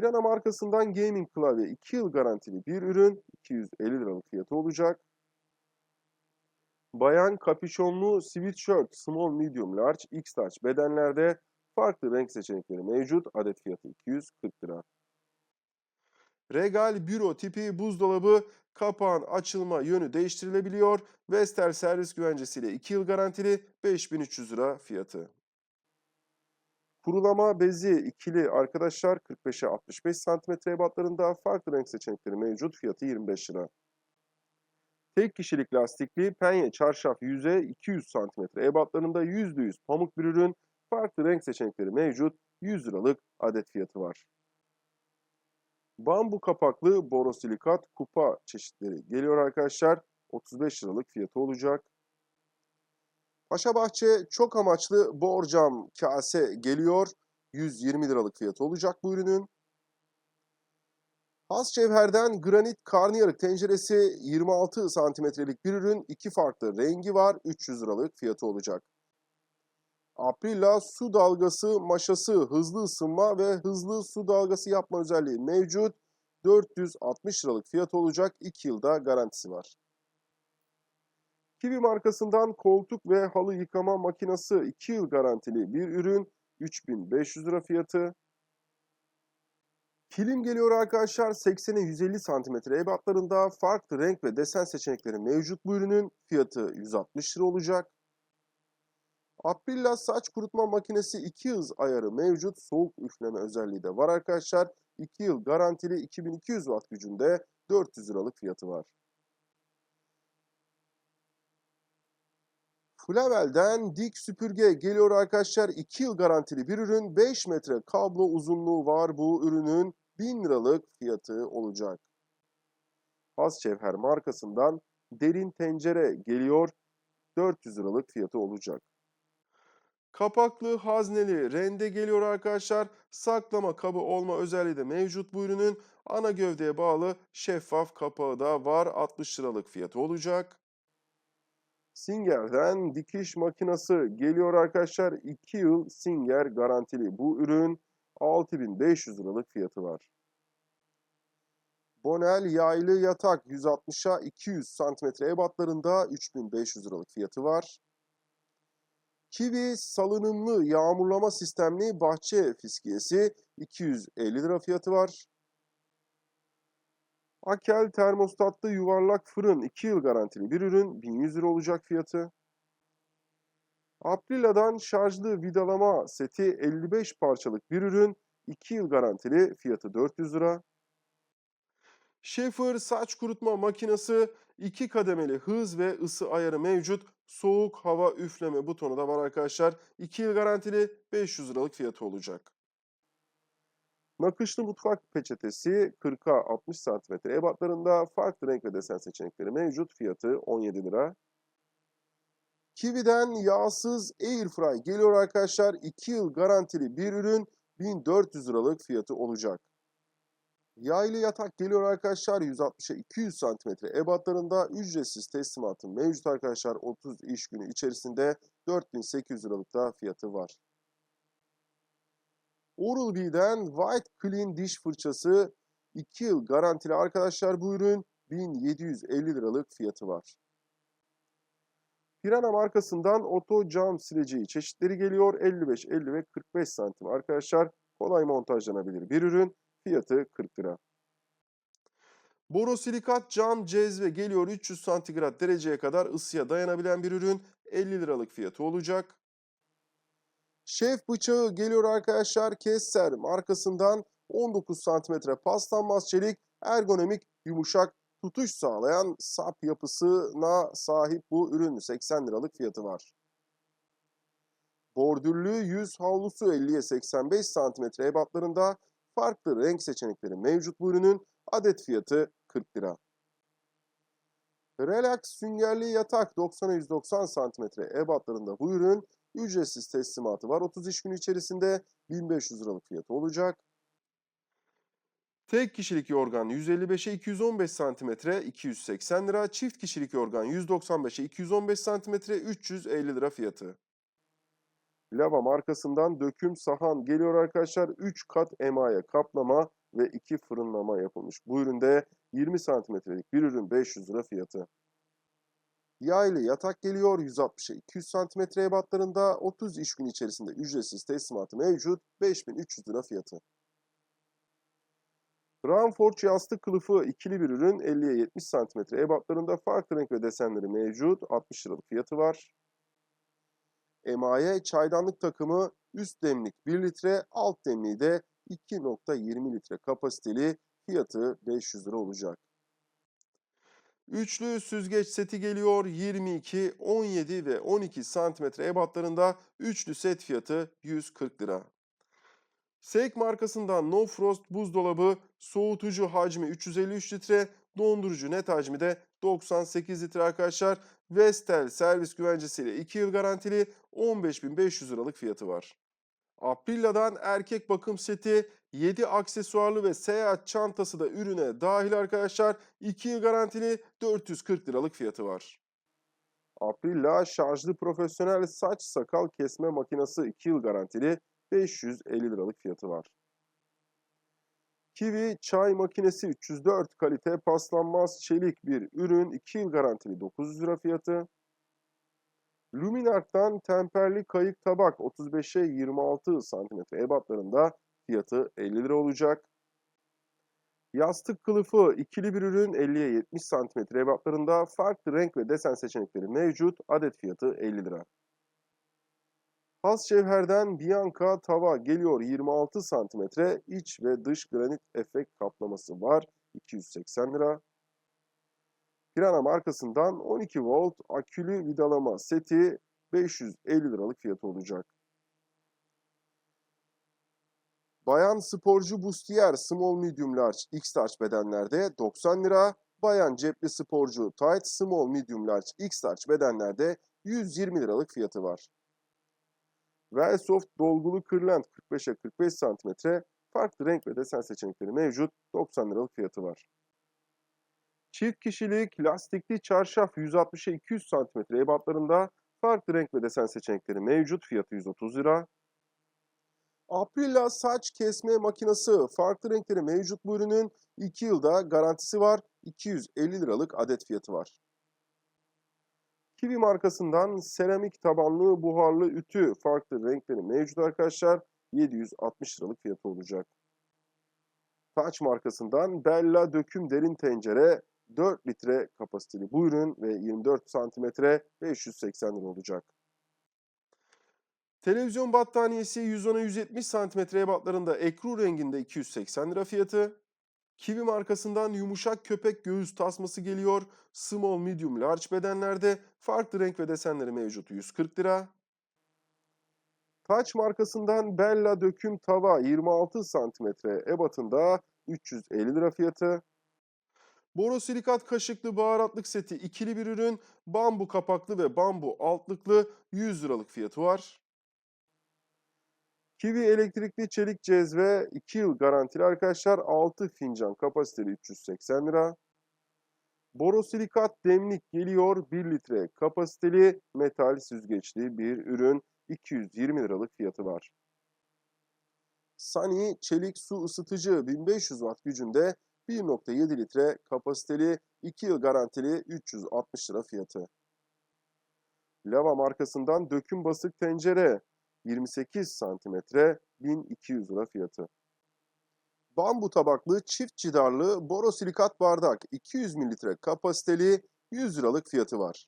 Pirana markasından gaming klavye 2 yıl garantili bir ürün 250 liralık fiyatı olacak. Bayan kapüşonlu sweatshirt small medium large x large bedenlerde farklı renk seçenekleri mevcut. Adet fiyatı 240 lira. Regal büro tipi buzdolabı kapağın açılma yönü değiştirilebiliyor. Vestel servis güvencesiyle 2 yıl garantili 5300 lira fiyatı. Kurulama bezi ikili arkadaşlar 45'e 65 cm ebatlarında farklı renk seçenekleri mevcut. Fiyatı 25 lira. Tek kişilik lastikli penye çarşaf yüze 200 cm ebatlarında %100 pamuk bir ürün. Farklı renk seçenekleri mevcut. 100 liralık adet fiyatı var. Bambu kapaklı borosilikat kupa çeşitleri geliyor arkadaşlar. 35 liralık fiyatı olacak. Paşabahçe çok amaçlı borcam kase geliyor. 120 liralık fiyatı olacak bu ürünün. Has cevherden granit karnıyarık tenceresi 26 santimetrelik bir ürün. iki farklı rengi var. 300 liralık fiyatı olacak. Aprila su dalgası maşası hızlı ısınma ve hızlı su dalgası yapma özelliği mevcut. 460 liralık fiyatı olacak. 2 yılda garantisi var. Kiwi markasından koltuk ve halı yıkama makinesi 2 yıl garantili bir ürün. 3500 lira fiyatı. Kilim geliyor arkadaşlar 80'e 150 santimetre ebatlarında farklı renk ve desen seçenekleri mevcut bu ürünün fiyatı 160 lira olacak. Aprilla saç kurutma makinesi 2 hız ayarı mevcut soğuk üfleme özelliği de var arkadaşlar. 2 yıl garantili 2200 watt gücünde 400 liralık fiyatı var. Flavel'den dik süpürge geliyor arkadaşlar. 2 yıl garantili bir ürün. 5 metre kablo uzunluğu var bu ürünün. 1000 liralık fiyatı olacak. Has Cevher markasından derin tencere geliyor. 400 liralık fiyatı olacak. Kapaklı hazneli rende geliyor arkadaşlar. Saklama kabı olma özelliği de mevcut bu ürünün. Ana gövdeye bağlı şeffaf kapağı da var. 60 liralık fiyatı olacak. Singer'den dikiş makinesi geliyor arkadaşlar. 2 yıl Singer garantili bu ürün. 6500 liralık fiyatı var. Bonel yaylı yatak 160'a 200 santimetre ebatlarında 3500 liralık fiyatı var. Kiwi salınımlı yağmurlama sistemli bahçe fiskiyesi 250 lira fiyatı var. Akel termostatlı yuvarlak fırın 2 yıl garantili bir ürün 1100 lira olacak fiyatı. Aprila'dan şarjlı vidalama seti 55 parçalık bir ürün 2 yıl garantili fiyatı 400 lira. Schaefer saç kurutma makinesi 2 kademeli hız ve ısı ayarı mevcut. Soğuk hava üfleme butonu da var arkadaşlar. 2 yıl garantili 500 liralık fiyatı olacak. Nakışlı mutfak peçetesi 40'a 60 cm ebatlarında farklı renk ve desen seçenekleri mevcut. Fiyatı 17 lira. Kiwi'den yağsız Airfry geliyor arkadaşlar. 2 yıl garantili bir ürün 1400 liralık fiyatı olacak. Yaylı yatak geliyor arkadaşlar 160'a 200 cm ebatlarında ücretsiz teslimatı mevcut arkadaşlar 30 iş günü içerisinde 4800 liralık da fiyatı var. Oral-B'den White Clean diş fırçası. 2 yıl garantili. Arkadaşlar bu ürün 1750 liralık fiyatı var. Pirana markasından oto cam sileceği çeşitleri geliyor. 55, 50 ve 45 santim. Arkadaşlar kolay montajlanabilir bir ürün. Fiyatı 40 lira. Borosilikat cam cezve geliyor. 300 santigrat dereceye kadar ısıya dayanabilen bir ürün. 50 liralık fiyatı olacak. Şef bıçağı geliyor arkadaşlar Kesser markasından 19 santimetre paslanmaz çelik ergonomik yumuşak tutuş sağlayan sap yapısına sahip bu ürün 80 liralık fiyatı var. Bordürlü yüz havlusu 50'ye 85 santimetre ebatlarında farklı renk seçenekleri mevcut bu ürünün adet fiyatı 40 lira. Relax süngerli yatak 90'a 190 santimetre ebatlarında bu ürün ücretsiz teslimatı var. 30 iş günü içerisinde 1500 liralık fiyatı olacak. Tek kişilik yorgan 155'e 215 santimetre 280 lira. Çift kişilik yorgan 195'e 215 santimetre 350 lira fiyatı. Lava markasından döküm sahan geliyor arkadaşlar. 3 kat emaye kaplama ve 2 fırınlama yapılmış. Bu üründe 20 santimetrelik bir ürün 500 lira fiyatı. Yaylı yatak geliyor 160'a 200 santimetre ebatlarında 30 iş günü içerisinde ücretsiz teslimatı mevcut 5300 lira fiyatı. Ramforge yastık kılıfı ikili bir ürün 50'ye 70 santimetre ebatlarında farklı renk ve desenleri mevcut 60 liralık fiyatı var. Emaye çaydanlık takımı üst demlik 1 litre alt demliği de 2.20 litre kapasiteli fiyatı 500 lira olacak. Üçlü süzgeç seti geliyor 22, 17 ve 12 santimetre ebatlarında üçlü set fiyatı 140 lira. Seik markasından No Frost buzdolabı soğutucu hacmi 353 litre, dondurucu net hacmi de 98 litre arkadaşlar. Vestel servis güvencesiyle 2 yıl garantili 15.500 liralık fiyatı var. Aprilia'dan erkek bakım seti 7 aksesuarlı ve seyahat çantası da ürüne dahil arkadaşlar. 2 yıl garantili 440 liralık fiyatı var. Aprilla şarjlı profesyonel saç sakal kesme makinesi 2 yıl garantili 550 liralık fiyatı var. Kiwi çay makinesi 304 kalite paslanmaz çelik bir ürün 2 yıl garantili 900 lira fiyatı. Luminark'tan temperli kayık tabak 35'e 26 santimetre ebatlarında fiyatı 50 lira olacak. Yastık kılıfı ikili bir ürün 50'ye 70 santimetre ebatlarında farklı renk ve desen seçenekleri mevcut. Adet fiyatı 50 lira. Has Cevher'den Bianca tava geliyor 26 santimetre iç ve dış granit efekt kaplaması var 280 lira. Pirana markasından 12 volt akülü vidalama seti 550 liralık fiyatı olacak. Bayan sporcu bustiyer small medium large x large bedenlerde 90 lira. Bayan cepli sporcu tight small medium large x large bedenlerde 120 liralık fiyatı var. Velsoft dolgulu kırlent 45'e 45 santimetre farklı renk ve desen seçenekleri mevcut 90 liralık fiyatı var. Çift kişilik lastikli çarşaf 160'a 200 santimetre ebatlarında farklı renk ve desen seçenekleri mevcut fiyatı 130 lira. Aprilla saç kesme makinesi farklı renkleri mevcut bu ürünün 2 yılda garantisi var 250 liralık adet fiyatı var. Kiwi markasından seramik tabanlı buharlı ütü farklı renkleri mevcut arkadaşlar. 760 liralık fiyatı olacak. Taç markasından Bella döküm derin tencere 4 litre kapasiteli bu ürün ve 24 santimetre 580 lira olacak. Televizyon battaniyesi 110'a 170 santimetre ebatlarında ekru renginde 280 lira fiyatı. Kiwi markasından yumuşak köpek göğüs tasması geliyor. Small, medium, large bedenlerde farklı renk ve desenleri mevcut 140 lira. Taç markasından Bella döküm tava 26 santimetre ebatında 350 lira fiyatı. Borosilikat kaşıklı baharatlık seti ikili bir ürün. Bambu kapaklı ve bambu altlıklı 100 liralık fiyatı var. Kiwi elektrikli çelik cezve 2 yıl garantili arkadaşlar. 6 fincan kapasiteli 380 lira. Borosilikat demlik geliyor 1 litre kapasiteli metal süzgeçli bir ürün 220 liralık fiyatı var. Sunny çelik su ısıtıcı 1500 watt gücünde 1.7 litre kapasiteli 2 yıl garantili 360 lira fiyatı. Lava markasından döküm basık tencere 28 santimetre 1200 lira fiyatı. Bambu tabaklı çift cidarlı borosilikat bardak 200 mililitre kapasiteli 100 liralık fiyatı var.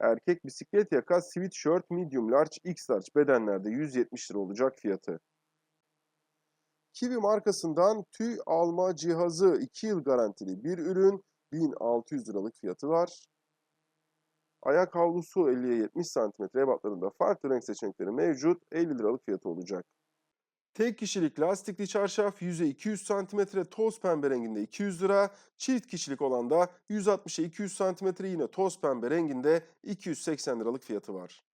Erkek bisiklet yaka sweatshirt medium large x large bedenlerde 170 lira olacak fiyatı. Kiwi markasından tüy alma cihazı 2 yıl garantili bir ürün 1600 liralık fiyatı var. Ayak havlusu 50'ye 70 cm ebatlarında farklı renk seçenekleri mevcut 50 liralık fiyatı olacak. Tek kişilik lastikli çarşaf 100'e 200 cm toz pembe renginde 200 lira. Çift kişilik olan da 160'a 200 cm yine toz pembe renginde 280 liralık fiyatı var.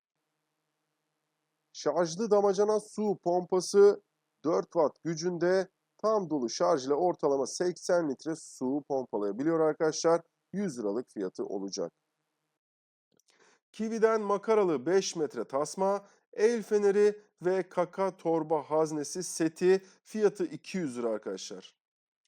Şarjlı damacana su pompası 4 watt gücünde tam dolu şarj ile ortalama 80 litre su pompalayabiliyor arkadaşlar. 100 liralık fiyatı olacak. Kiwi'den makaralı 5 metre tasma El feneri ve kaka torba haznesi seti fiyatı 200 lira arkadaşlar.